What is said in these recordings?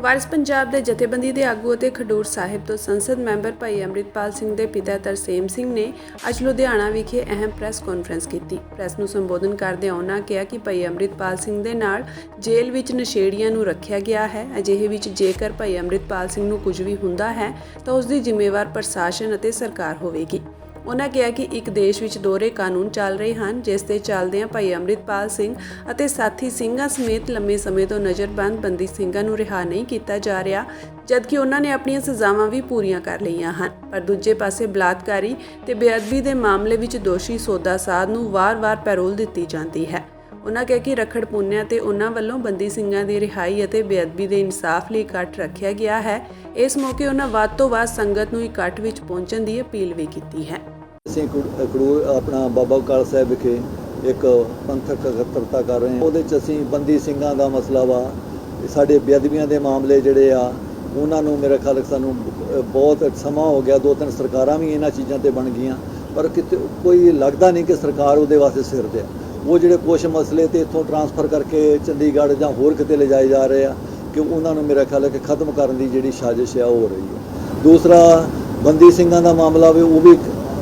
ਵਾਰਿਸ ਪੰਜਾਬ ਦੇ ਜਥੇਬੰਦੀ ਦੇ ਆਗੂ ਅਤੇ ਖਡੂਰ ਸਾਹਿਬ ਤੋਂ ਸੰਸਦ ਮੈਂਬਰ ਭਾਈ ਅੰਮ੍ਰਿਤਪਾਲ ਸਿੰਘ ਦੇ ਪਿਤਾ ਤਰਸੇਮ ਸਿੰਘ ਨੇ ਅੱਜ ਲੁਧਿਆਣਾ ਵਿਖੇ ਅਹਿਮ ਪ੍ਰੈਸ ਕਾਨਫਰੰਸ ਕੀਤੀ। ਪ੍ਰੈਸ ਨੂੰ ਸੰਬੋਧਨ ਕਰਦਿਆਂ ਉਹਨਾਂ ਕਿਹਾ ਕਿ ਭਾਈ ਅੰਮ੍ਰਿਤਪਾਲ ਸਿੰਘ ਦੇ ਨਾਲ ਜੇਲ੍ਹ ਵਿੱਚ ਨਸ਼ੇੜੀਆਂ ਨੂੰ ਰੱਖਿਆ ਗਿਆ ਹੈ। ਅਜਿਹੇ ਵਿੱਚ ਜੇਕਰ ਭਾਈ ਅੰਮ੍ਰਿਤਪਾਲ ਸਿੰਘ ਨੂੰ ਕੁਝ ਵੀ ਹੁੰਦਾ ਹੈ ਤਾਂ ਉਸ ਦੀ ਜ਼ਿੰਮੇਵਾਰ ਪ੍ਰਸ਼ਾਸਨ ਅਤੇ ਸਰਕਾਰ ਹੋਵੇਗੀ। ਉਹਨਾਂ ਕਿਹਾ ਕਿ ਇੱਕ ਦੇਸ਼ ਵਿੱਚ ਦੋਹਰੇ ਕਾਨੂੰਨ ਚੱਲ ਰਹੇ ਹਨ, ਜਿਸ ਦੇ ਚੱਲਦਿਆਂ ਭਾਈ ਅੰਮ੍ਰਿਤਪਾਲ ਸਿੰਘ ਅਤੇ ਸਾਥੀ ਸਿੰਘਾਂ ਸਮੇਤ ਲੰਮੇ ਸਮੇਂ ਤੋਂ ਨਜ਼ਰਬੰਦ ਬੰਦੀ ਸਿੰਘਾਂ ਨੂੰ ਰਿਹਾ ਨਹੀਂ ਕੀਤਾ ਜਾ ਰਿਹਾ, ਜਦਕਿ ਉਹਨਾਂ ਨੇ ਆਪਣੀਆਂ ਸਜ਼ਾਵਾਂ ਵੀ ਪੂਰੀਆਂ ਕਰ ਲਈਆਂ ਹਨ। ਪਰ ਦੂਜੇ ਪਾਸੇ ਬਲਾਤਕਾਰੀ ਤੇ ਬੇਅਦਬੀ ਦੇ ਮਾਮਲੇ ਵਿੱਚ ਦੋਸ਼ੀ ਸੋਦਾ ਸਾਧ ਨੂੰ ਵਾਰ-ਵਾਰ ਪੈਰੋਲ ਦਿੱਤੀ ਜਾਂਦੀ ਹੈ। ਉਹਨਾਂ ਕਿਹਾ ਕਿ ਰਖੜ ਪੁੰਨਿਆ ਤੇ ਉਹਨਾਂ ਵੱਲੋਂ ਬੰਦੀ ਸਿੰਘਾਂ ਦੀ ਰਿਹਾਈ ਅਤੇ ਬੇਅਦਬੀ ਦੇ ਇਨਸਾਫ ਲਈ ਇਕੱਠ ਰੱਖਿਆ ਗਿਆ ਹੈ। ਇਸ ਮੌਕੇ ਉਹਨਾਂ ਵੱਧ ਤੋਂ ਵੱਧ ਸੰਗਤ ਨੂੰ ਇਕੱਠ ਵਿੱਚ ਪਹੁੰਚਣ ਦੀ ਅਪੀਲ ਵੀ ਕੀਤੀ ਹੈ। ਅਸੀਂ ਕੜੂ- ਕੜੂਰ ਆਪਣਾ ਬਾਬਾ ਕਾਲ ਸਾਹਿਬ ਵਿਖੇ ਇੱਕ ਪੰਥਕ ਇਕੱਤਰਤਾ ਕਰ ਰਹੇ ਹਾਂ। ਉਹਦੇ ਚ ਅਸੀਂ ਬੰਦੀ ਸਿੰਘਾਂ ਦਾ ਮਸਲਾ ਵਾ, ਸਾਡੇ ਬੇਅਦਬੀਆਂ ਦੇ ਮਾਮਲੇ ਜਿਹੜੇ ਆ, ਉਹਨਾਂ ਨੂੰ ਮੇਰਾ ਖਿਆਲ ਸਾਨੂੰ ਬਹੁਤ ਸਮਾਂ ਹੋ ਗਿਆ ਦੋ ਤਿੰਨ ਸਰਕਾਰਾਂ ਵੀ ਇਹਨਾਂ ਚੀਜ਼ਾਂ ਤੇ ਬਣ ਗਈਆਂ, ਪਰ ਕਿਤੇ ਕੋਈ ਲੱਗਦਾ ਨਹੀਂ ਕਿ ਸਰਕਾਰ ਉਹਦੇ ਵਾਸਤੇ ਸਿਰ ਤੇ ਆ। ਉਹ ਜਿਹੜੇ ਕੁਝ ਮਸਲੇ ਤੇ ਇੱਥੋਂ ਟਰਾਂਸਫਰ ਕਰਕੇ ਚੰਡੀਗੜ੍ਹ ਜਾਂ ਹੋਰ ਕਿਤੇ ਲਿਜਾਏ ਜਾ ਰਹੇ ਆ, ਕਿ ਉਹਨਾਂ ਨੂੰ ਮੇਰਾ ਖਿਆਲ ਹੈ ਕਿ ਖਤਮ ਕਰਨ ਦੀ ਜਿਹੜੀ ਸਾਜ਼ਿਸ਼ ਆ ਉਹ ਹੋ ਰਹੀ ਹੈ। ਦੂਸਰਾ, ਬੰਦੀ ਸਿੰਘਾਂ ਦਾ ਮਾਮਲਾ ਵੀ ਉਹ ਵੀ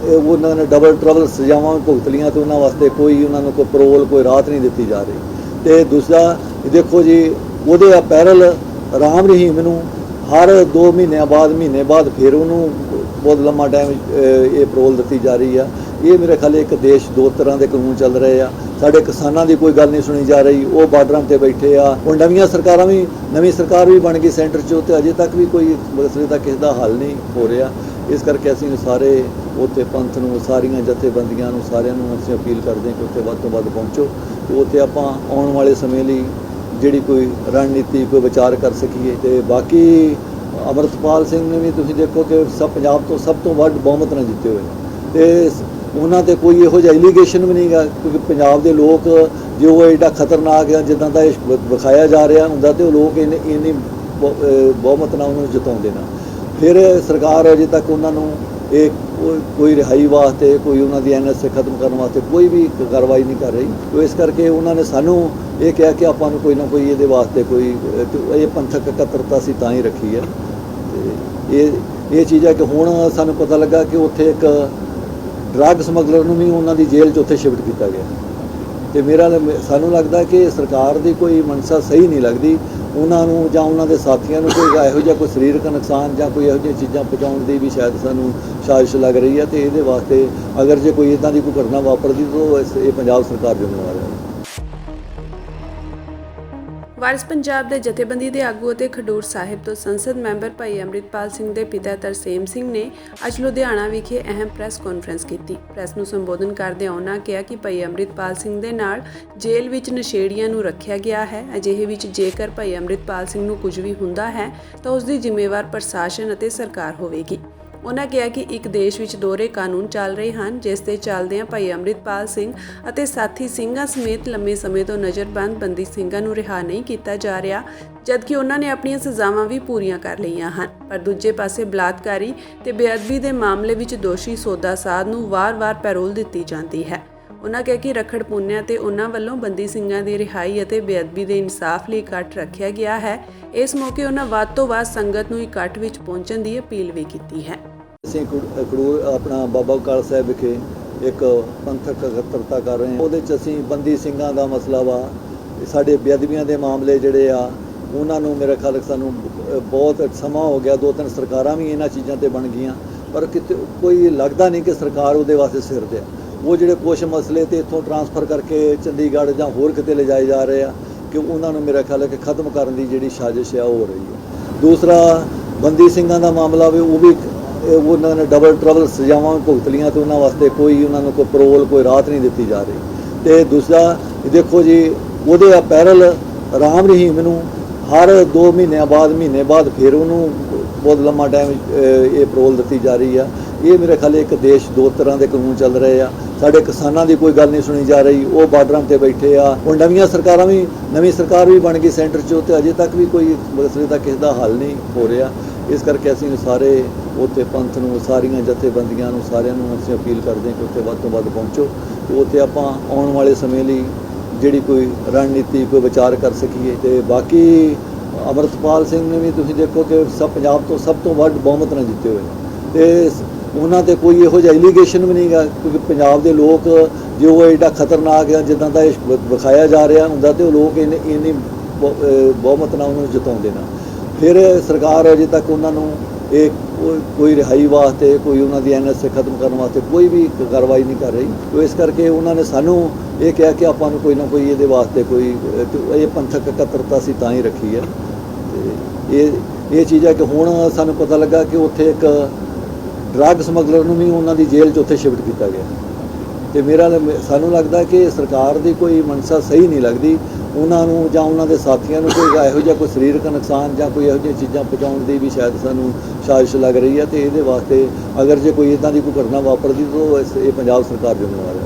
ਉਹਨਾਂ ਨੇ ਡਬਲ ਟਰਬਲ ਸਜ਼ਾਵਾਂ ਵੀ ਭੁਗਤ ਲੀਆਂ ਤੇ ਉਹਨਾਂ ਵਾਸਤੇ ਕੋਈ ਉਹਨਾਂ ਨੂੰ ਕੋਈ ਪਰੋਲ ਕੋਈ ਰਾਹਤ ਨਹੀਂ ਦਿੱਤੀ ਜਾ ਰਹੀ। ਤੇ ਦੂਸਰਾ, ਦੇਖੋ ਜੀ, ਉਹਦੇ ਅਪੈਰਲ ਰਾਮ ਰਹੀਮ ਨੂੰ ਹਰ 2 ਮਹੀਨਿਆਂ ਬਾਅਦ, ਮਹੀਨੇ ਬਾਅਦ ਫਿਰ ਉਹਨੂੰ ਬਹੁਤ ਲੰਮਾ ਟਾਈਮ ਇਹ ਪਰੋਲ ਦਿੱਤੀ ਜਾ ਰਹੀ ਆ। ਇਹ ਮੇਰੇ ਖਿਆਲ ਇੱਕ ਦੇਸ਼ ਦੋ ਤਰ੍ਹਾਂ ਦੇ ਕਾਨੂੰਨ ਚੱਲ ਰਹੇ ਆ। ਸਾਡੇ ਕਿਸਾਨਾਂ ਦੀ ਕੋਈ ਗੱਲ ਨਹੀਂ ਸੁਣੀ ਜਾ ਰਹੀ, ਉਹ ਬਾਰਡਰਾਂ ਤੇ ਬੈਠੇ ਆ। ਹੁਣ ਨਵੀਆਂ ਸਰਕਾਰਾਂ ਵੀ, ਨਵੀਂ ਸਰਕਾਰ ਵੀ ਬਣ ਗਈ ਸੈਂਟਰ 'ਚ ਤੇ ਅਜੇ ਤੱਕ ਵੀ ਕੋਈ ਮਸਲੇ ਦਾ ਕਿਸੇ ਦਾ ਹੱਲ ਨਹੀਂ ਹੋ ਰਿਹਾ। ਇਸ ਕਰਕੇ ਅਸੀਂ ਸਾਰੇ ਉੱਥੇ ਪੰਥ ਨੂੰ, ਸਾਰੀਆਂ ਜਥੇਬੰਦੀਆਂ ਨੂੰ, ਸਾਰਿਆਂ ਨੂੰ ਅਸੀਂ ਅਪੀਲ ਕਰਦੇ ਹਾਂ ਕਿ ਉੱਥੇ ਵੱਧ ਤੋਂ ਵੱਧ ਪਹੁੰਚੋ ਤੇ ਉੱਥੇ ਆਪਾਂ ਆਉਣ ਵਾਲੇ ਸਮੇਂ ਲਈ ਜਿਹੜੀ ਕੋਈ ਰਣਨੀਤੀ, ਕੋਈ ਵਿਚਾਰ ਕਰ ਸਕੀਏ। ਤੇ ਬਾਕੀ ਅਮਰਤਪਾਲ ਸਿੰਘ ਨੇ ਵੀ ਤੁਸੀਂ ਦੇਖੋ ਕਿ ਸਭ ਪੰਜਾਬ ਤੋਂ ਸਭ ਤੋਂ ਵੱਧ ਬਹੁਮਤ ਨਾਲ ਜਿੱਤੇ ਹੋਏ ਨੇ। ਤੇ ਉਹਨਾਂ ਤੇ ਕੋਈ ਇਹੋ ਜਿਹਾ ਐਲੀਗੇਸ਼ਨ ਵੀ ਨਹੀਂਗਾ, ਕਿਉਂਕਿ ਪੰਜਾਬ ਦੇ ਲੋਕ ਜੇ ਉਹ ਐਡਾ ਖਤਰਨਾਕ ਆ ਜਿੱਦਾਂ ਦਾ ਇਹ ਵਿ- ਵਿਖਾਇਆ ਜਾ ਰਿਹਾ ਹੁੰਦਾ ਤੇ ਉਹ ਲੋਕ ਇੰਨੇ ਇੰਨੀ ਬਹੁ- ਬਹੁਮਤ ਨਾਲ ਉਹਨੂੰ ਜਿਤਾਉਂਦੇ ਨਾ। ਫਿਰ ਸਰਕਾਰ ਅਜੇ ਤੱਕ ਉਹਨਾਂ ਨੂੰ ਇਹ ਕੋਈ- ਰਿਹਾਈ ਵਾਸਤੇ, ਕੋਈ ਉਹਨਾਂ ਦੀ ਐਨਐਸਏ ਖਤਮ ਕਰਨ ਵਾਸਤੇ ਕੋਈ ਵੀ ਕਾਰਵਾਈ ਨਹੀਂ ਕਰ ਰਹੀ। ਤੋ ਇਸ ਕਰਕੇ ਉਹਨਾਂ ਨੇ ਸਾਨੂੰ ਇਹ ਕਿਹਾ ਕਿ ਆਪਾਂ ਨੂੰ ਕੋਈ ਨਾ ਕੋਈ ਇਹਦੇ ਵਾਸਤੇ ਕੋਈ ਇਹ ਪੰਥਕ ਇਕੱਤਰਤਾ ਸੀ ਤਾਂ ਹੀ ਰੱਖੀ ਹੈ। ਤੇ ਇਹ ਇਹ ਚੀਜ਼ ਹੈ ਕਿ ਹੁਣ ਸਾਨੂੰ ਪਤਾ ਲੱਗਾ ਕਿ ਉੱਥੇ ਇੱਕ ਡਰੱਗ ਸਮਗਲਰ ਨੂੰ ਵੀ ਉਹਨਾਂ ਦੀ ਜੇਲ੍ਹ 'ਚ ਉੱਥੇ ਸ਼ਿਫਟ ਕੀਤਾ ਗਿਆ। ਤੇ ਮੇਰਾ ਸਾਨੂੰ ਲੱਗਦਾ ਕਿ ਸਰਕਾਰ ਦੀ ਕੋਈ ਮਨਸਾ ਸਹੀ ਨਹੀਂ ਲੱਗਦੀ। ਉਹਨਾਂ ਨੂੰ ਜਾਂ ਉਹਨਾਂ ਦੇ ਸਾਥੀਆਂ ਨੂੰ ਕੋਈ ਇਹੋ ਜਿਹਾ ਕੋਈ ਸਰੀਰਕ ਨੁਕਸਾਨ ਜਾਂ ਕੋਈ ਇਹੋ ਜਿਹੀਆਂ ਚੀਜ਼ਾਂ ਪਹੁੰਚਾਉਣ ਦੀ ਵੀ ਸ਼ਾਇਦ ਸਾਨੂੰ ਸਾਜ਼ਿਸ਼ ਲੱਗ ਰਹੀ ਹੈ। ਤੇ ਇਹਦੇ ਵਾਸਤੇ ਅਗਰ ਜੇ ਕੋਈ ਇਦਾਂ ਦੀ ਕੋਈ ਘਟਨਾ ਵਾਪਰਦੀ, ਤਾਂ ਇਸ- ਇਹ ਪੰਜਾਬ ਸਰਕਾਰ ਜ਼ਿੰਮੇਵਾਰ ਹੈ। ਵਾਰਿਸ ਪੰਜਾਬ ਦੇ ਜਥੇਬੰਦੀ ਦੇ ਆਗੂ ਅਤੇ ਖਡੂਰ ਸਾਹਿਬ ਤੋਂ ਸੰਸਦ ਮੈਂਬਰ ਭਾਈ ਅੰਮ੍ਰਿਤਪਾਲ ਸਿੰਘ ਦੇ ਪਿਤਾ ਤਰਸੇਮ ਸਿੰਘ ਨੇ ਅੱਜ ਲੁਧਿਆਣਾ ਵਿਖੇ ਅਹਿਮ ਪ੍ਰੈਸ ਕਾਨਫਰੰਸ ਕੀਤੀ। ਪ੍ਰੈਸ ਨੂੰ ਸੰਬੋਧਨ ਕਰਦਿਆਂ ਉਹਨਾਂ ਕਿਹਾ ਕਿ ਭਾਈ ਅੰਮ੍ਰਿਤਪਾਲ ਸਿੰਘ ਦੇ ਨਾਲ ਜੇਲ੍ਹ ਵਿੱਚ ਨਸ਼ੇੜੀਆਂ ਨੂੰ ਰੱਖਿਆ ਗਿਆ ਹੈ। ਅਜਿਹੇ ਵਿੱਚ ਜੇਕਰ ਭਾਈ ਅੰਮ੍ਰਿਤਪਾਲ ਸਿੰਘ ਨੂੰ ਕੁਝ ਵੀ ਹੁੰਦਾ ਹੈ ਤਾਂ ਉਸ ਦੀ ਜ਼ਿੰਮੇਵਾਰ ਪ੍ਰਸ਼ਾਸਨ ਅਤੇ ਸਰਕਾਰ ਹੋਵੇਗੀ। ਉਹਨਾਂ ਕਿਹਾ ਕਿ ਇੱਕ ਦੇਸ਼ ਵਿੱਚ ਦੋਹਰੇ ਕਾਨੂੰਨ ਚੱਲ ਰਹੇ ਹਨ, ਜਿਸ ਦੇ ਚੱਲਦਿਆਂ ਭਾਈ ਅੰਮ੍ਰਿਤਪਾਲ ਸਿੰਘ ਅਤੇ ਸਾਥੀ ਸਿੰਘਾਂ ਸਮੇਤ ਲੰਮੇ ਸਮੇਂ ਤੋਂ ਨਜ਼ਰਬੰਦ ਬੰਦੀ ਸਿੰਘਾਂ ਨੂੰ ਰਿਹਾ ਨਹੀਂ ਕੀਤਾ ਜਾ ਰਿਹਾ, ਜਦਕਿ ਉਹਨਾਂ ਨੇ ਆਪਣੀਆਂ ਸਜ਼ਾਵਾਂ ਵੀ ਪੂਰੀਆਂ ਕਰ ਲਈਆਂ ਹਨ। ਪਰ ਦੂਜੇ ਪਾਸੇ ਬਲਾਤਕਾਰੀ ਤੇ ਬੇਅਦਬੀ ਦੇ ਮਾਮਲੇ ਵਿੱਚ ਦੋਸ਼ੀ ਸੋਦਾ ਸਾਧ ਨੂੰ ਵਾਰ-ਵਾਰ ਪੈਰੋਲ ਦਿੱਤੀ ਜਾਂਦੀ ਹੈ। ਉਹਨਾਂ ਕਿਹਾ ਕਿ ਰਖੜ ਪੁੰਨਿਆ ਤੇ ਉਹਨਾਂ ਵੱਲੋਂ ਬੰਦੀ ਸਿੰਘਾਂ ਦੀ ਰਿਹਾਈ ਅਤੇ ਬੇਅਦਬੀ ਦੇ ਇਨਸਾਫ ਲਈ ਇਕੱਠ ਰੱਖਿਆ ਗਿਆ ਹੈ। ਇਸ ਮੌਕੇ ਉਹਨਾਂ ਵੱਧ ਤੋਂ ਵੱਧ ਸੰਗਤ ਨੂੰ ਇਕੱਠ ਵਿੱਚ ਪਹੁੰਚਣ ਦੀ ਅਪੀਲ ਵੀ ਕੀਤੀ ਹੈ। ਅਸੀਂ ਕੜੂ- ਆਪਣਾ ਬਾਬਾ ਕਾਲ ਸਾਹਿਬ ਵਿਖੇ ਇੱਕ ਪੰਥਕ ਇਕੱਤਰਤਾ ਕਰ ਰਹੇ ਹਾਂ। ਉਹਦੇ ਚ ਅਸੀਂ ਬੰਦੀ ਸਿੰਘਾਂ ਦਾ ਮਸਲਾ ਵਾ, ਸਾਡੇ ਬੇਅਦਬੀਆਂ ਦੇ ਮਾਮਲੇ ਜਿਹੜੇ ਆ, ਉਹਨਾਂ ਨੂੰ ਮੇਰਾ ਖਿਆਲ ਸਾਨੂੰ ਬਹੁਤ ਸਮਾਂ ਹੋ ਗਿਆ। ਦੋ ਤਿੰਨ ਸਰਕਾਰਾਂ ਵੀ ਇਹਨਾਂ ਚੀਜ਼ਾਂ ਤੇ ਬਣ ਗਈਆਂ, ਪਰ ਕਿਤੇ ਕੋਈ ਲੱਗਦਾ ਨਹੀਂ ਕਿ ਸਰਕਾਰ ਉਹਦੇ ਵਾਸਤੇ ਸਿਰ ਤੇ ਆ। ਉਹ ਜਿਹੜੇ ਕੁਝ ਮਸਲੇ ਤੇ ਇੱਥੋਂ ਟਰਾਂਸਫਰ ਕਰਕੇ ਚੰਡੀਗੜ੍ਹ ਜਾਂ ਹੋਰ ਕਿਤੇ ਲਿਜਾਏ ਜਾ ਰਹੇ ਆ ਕਿ ਉਹਨਾਂ ਨੂੰ ਮੇਰਾ ਖਿਆਲ ਹੈ ਕਿ ਖਤਮ ਕਰਨ ਦੀ ਜਿਹੜੀ ਸਾਜ਼ਿਸ਼ ਆ ਉਹ ਹੋ ਰਹੀ ਹੈ। ਦੂਸਰਾ, ਬੰਦੀ ਸਿੰਘਾਂ ਦਾ ਮਾਮਲਾ ਵੀ ਉਹ ਵੀ ਉਹਨਾਂ ਨੇ ਡਬਲ ਟਰਬਲ ਸਜ਼ਾਵਾਂ ਵੀ ਭੁਗਤ ਲੀਆਂ ਤੇ ਉਹਨਾਂ ਵਾਸਤੇ ਕੋਈ ਉਹਨਾਂ ਨੂੰ ਕੋਈ ਪਰੋਲ ਕੋਈ ਰਾਹਤ ਨਹੀਂ ਦਿੱਤੀ ਜਾ ਰਹੀ। ਤੇ ਦੂਸਰਾ, ਦੇਖੋ ਜੀ, ਉਹਦੇ ਅਪੈਰਲ ਰਾਮ ਰਹੀਮ ਨੂੰ ਹਰ 2 ਮਹੀਨਿਆਂ ਬਾਅਦ, ਮਹੀਨੇ ਬਾਅਦ ਫਿਰ ਉਹਨੂੰ ਬਹੁਤ ਲੰਮਾ ਟਾਈਮ ਇਹ ਪਰੋਲ ਦਿੱਤੀ ਜਾ ਰਹੀ ਆ। ਇਹ ਮੇਰੇ ਖਿਆਲ ਇੱਕ ਦੇਸ਼ ਦੋ ਤਰ੍ਹਾਂ ਦੇ ਕਾਨੂੰਨ ਚੱਲ ਰਹੇ ਆ। ਸਾਡੇ ਕਿਸਾਨਾਂ ਦੀ ਕੋਈ ਗੱਲ ਨਹੀਂ ਸੁਣੀ ਜਾ ਰਹੀ, ਉਹ ਬਾਰਡਰਾਂ ਤੇ ਬੈਠੇ ਆ। ਹੁਣ ਨਵੀਆਂ ਸਰਕਾਰਾਂ ਵੀ, ਨਵੀਂ ਸਰਕਾਰ ਵੀ ਬਣ ਗਈ ਸੈਂਟਰ 'ਚ, ਤੇ ਅਜੇ ਤੱਕ ਵੀ ਕੋਈ ਮਸਲੇ ਦਾ ਕਿਸੇ ਦਾ ਹੱਲ ਨਹੀਂ ਹੋ ਰਿਹਾ। ਇਸ ਕਰਕੇ ਅਸੀਂ ਸਾਰੇ ਉੱਥੇ ਪੰਥ ਨੂੰ, ਸਾਰੀਆਂ ਜਥੇਬੰਦੀਆਂ ਨੂੰ, ਸਾਰਿਆਂ ਨੂੰ ਅਸੀਂ ਅਪੀਲ ਕਰਦੇ ਹਾਂ ਕਿ ਉੱਥੇ ਵੱਧ ਤੋਂ ਵੱਧ ਪਹੁੰਚੋ, ਤੇ ਉੱਥੇ ਆਪਾਂ ਆਉਣ ਵਾਲੇ ਸਮੇਂ ਲਈ ਜਿਹੜੀ ਕੋਈ ਰਣਨੀਤੀ, ਕੋਈ ਵਿਚਾਰ ਕਰ ਸਕੀਏ। ਤੇ ਬਾਕੀ ਅਮਰਤਪਾਲ ਸਿੰਘ ਨੇ ਵੀ ਤੁਸੀਂ ਦੇਖੋ ਕਿ ਸਭ ਪੰਜਾਬ ਤੋਂ ਸਭ ਤੋਂ ਵੱਧ ਬਹੁਮਤ ਨਾਲ ਜਿੱਤੇ ਹੋਏ ਨੇ। ਤੇ ਉਹਨਾਂ ਤੇ ਕੋਈ ਇਹੋ ਜਿਹਾ ਐਲੀਗੇਸ਼ਨ ਵੀ ਨਹੀਂਗਾ, ਕਿਉਂਕਿ ਪੰਜਾਬ ਦੇ ਲੋਕ ਜੇ ਉਹ ਐਡਾ ਖਤਰਨਾਕ ਆ ਜਿੱਦਾਂ ਦਾ ਇਹ ਵ- ਵਿਖਾਇਆ ਜਾ ਰਿਹਾ ਹੁੰਦਾ ਤੇ ਉਹ ਲੋਕ ਇੰਨੇ, ਇੰਨੀ ਬਹੁ- ਬਹੁਮਤ ਨਾਲ ਉਹਨੂੰ ਜਿਤਾਉਂਦੇ ਨਾ। ਫਿਰ ਸਰਕਾਰ ਅਜੇ ਤੱਕ ਉਹਨਾਂ ਨੂੰ ਇਹ ਕੋਈ- ਰਿਹਾਈ ਵਾਸਤੇ, ਕੋਈ ਉਹਨਾਂ ਦੀ ਐਨਐਸਏ ਖਤਮ ਕਰਨ ਵਾਸਤੇ ਕੋਈ ਵੀ ਕਾਰਵਾਈ ਨਹੀਂ ਕਰ ਰਹੀ। ਤੋ ਇਸ ਕਰਕੇ ਉਹਨਾਂ ਨੇ ਸਾਨੂੰ ਇਹ ਕਿਹਾ ਕਿ ਆਪਾਂ ਨੂੰ ਕੋਈ ਨਾ ਕੋਈ ਇਹਦੇ ਵਾਸਤੇ ਕੋਈ ਇਹ ਪੰਥਕ ਇਕੱਤਰਤਾ ਸੀ ਤਾਂ ਹੀ ਰੱਖੀ ਹੈ। ਤੇ ਇਹ ਇਹ ਚੀਜ਼ ਹੈ ਕਿ ਹੁਣ ਸਾਨੂੰ ਪਤਾ ਲੱਗਾ ਕਿ ਉੱਥੇ ਇੱਕ ਡਰੱਗ ਸਮਗਲਰ ਨੂੰ ਵੀ ਉਹਨਾਂ ਦੀ ਜੇਲ੍ਹ 'ਚ ਉੱਥੇ ਸ਼ਿਫਟ ਕੀਤਾ ਗਿਆ। ਤੇ ਮੇਰਾ ਸਾਨੂੰ ਲੱਗਦਾ ਕਿ ਸਰਕਾਰ ਦੀ ਕੋਈ ਮਨਸਾ ਸਹੀ ਨਹੀਂ ਲੱਗਦੀ। ਉਹਨਾਂ ਨੂੰ ਜਾਂ ਉਹਨਾਂ ਦੇ ਸਾਥੀਆਂ ਨੂੰ ਕੋਈ ਇਹੋ ਜਿਹਾ ਕੋਈ ਸਰੀਰਕ ਨੁਕਸਾਨ ਜਾਂ ਕੋਈ ਇਹੋ ਜਿਹੀਆਂ ਚੀਜ਼ਾਂ ਪਹੁੰਚਾਉਣ ਦੀ ਵੀ ਸ਼ਾਇਦ ਸਾਨੂੰ ਸਾਜ਼ਿਸ਼ ਲੱਗ ਰਹੀ ਹੈ। ਤੇ ਇਹਦੇ ਵਾਸਤੇ ਅਗਰ ਜੇ ਕੋਈ ਇਦਾਂ ਦੀ ਕੋਈ ਘਟਨਾ ਵਾਪਰਦੀ ਤਾਂ ਉਹ ਇਹ ਪੰਜਾਬ ਸਰਕਾਰ ਜ਼ਿੰਮੇਵਾਰ ਹੈ।